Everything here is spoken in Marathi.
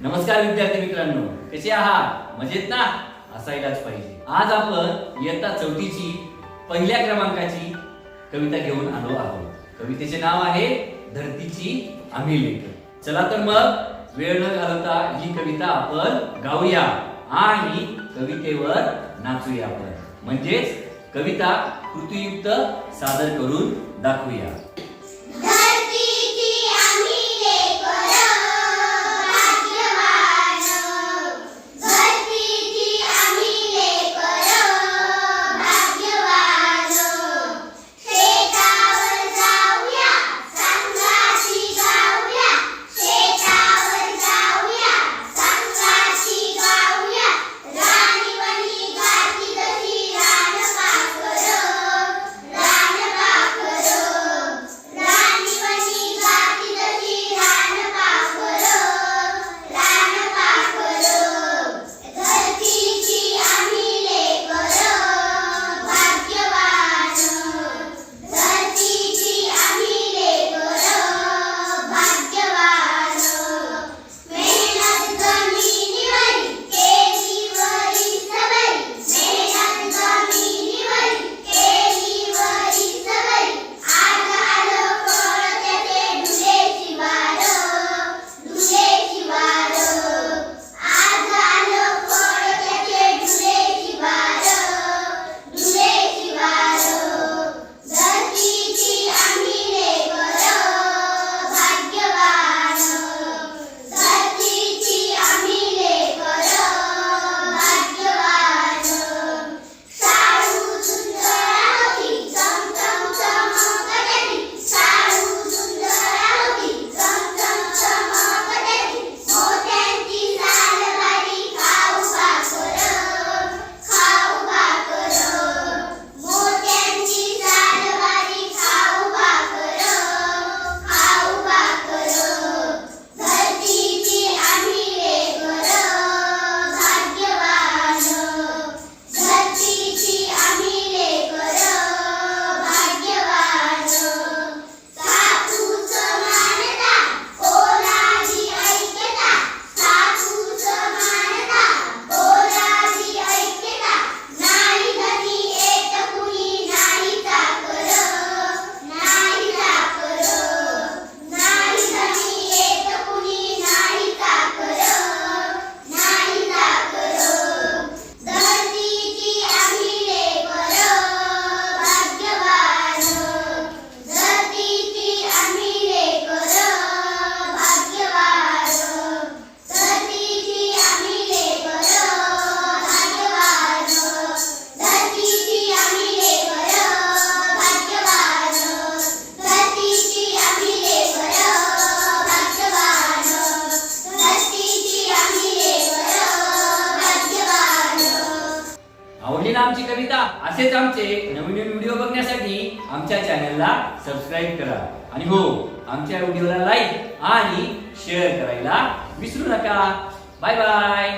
नमस्कार विद्यार्थी मित्रांनो कसे आहात? मजेत ना? असायलाच पाहिजे. आज आपण इयत्ता चौथीची पहिल्या क्रमांकाची कविता घेऊन आलो आहोत. कवितेचे नाव आहे धरतीची आम्ही लेख. चला तर मग वेळ न घालवता ही कविता आपण गाऊया आणि कवितेवर नाचूया आपण. म्हणजेच कविता कृतीयुक्त सादर करून दाखवूया. कविता असेच आमचे. नवीन नवीन व्हिडिओ बघण्यासाठी आमच्या चॅनलला सबस्क्राईब करा. आणि हो आमच्या व्हिडिओला लाईक आणि शेअर करायला विसरू नका. Bye bye